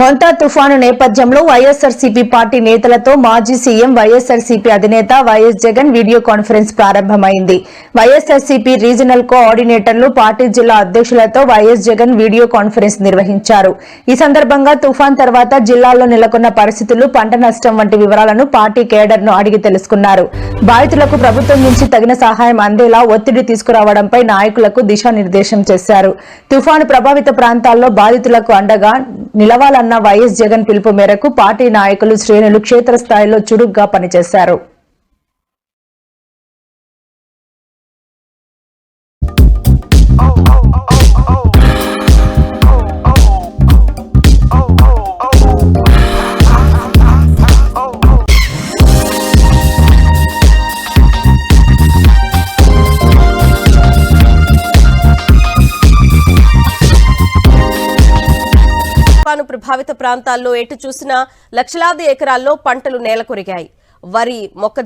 మొంతా తుఫాను నేపథ్యంలో వైఎస్ఆర్సీపీ పార్టీ నేతలతో మాజీ సీఎం వైఎస్ఆర్సీపీ అధినేత వైఎస్ జగన్ వీడియో కాన్ఫరెన్స్ ప్రారంభమైంది. వైఎస్ఆర్సీపీ రీజనల్ కోఆర్డినేటర్లు పార్టీ జిల్లా అధ్యక్షులతో వైఎస్ జగన్ వీడియో కాన్ఫరెన్స్ నిర్వహించారు. ఈ సందర్భంగా తుఫాన్ తర్వాత జిల్లాలో నెలకొన్న పరిస్థితులు పంట నష్టం వంటి వివరాలను పార్టీ కేడర్ను అడిగి తెలుసుకున్నారు. బాధితులకు ప్రభుత్వం నుంచి తగిన సహాయం అందేలా ఒత్తిడి తీసుకురావడంపై నాయకులకు దిశానిర్దేశం చేశారు. తుఫాను ప్రభావిత ప్రాంతాల్లో బాధితులకు అండగా అన్న వైఎస్ జగన్ పిలుపు మేరకు పార్టీ నాయకులు శ్రేణులు క్షేత్రస్థాయిలో చురుగ్గా పనిచేశారు. తుఫాను ప్రభావిత ప్రాంతాల్లో ఎటు చూసినా లక్షలాది ఎకరాల్లో పంటలు నేలకొరిగాయి. వరి మొక్క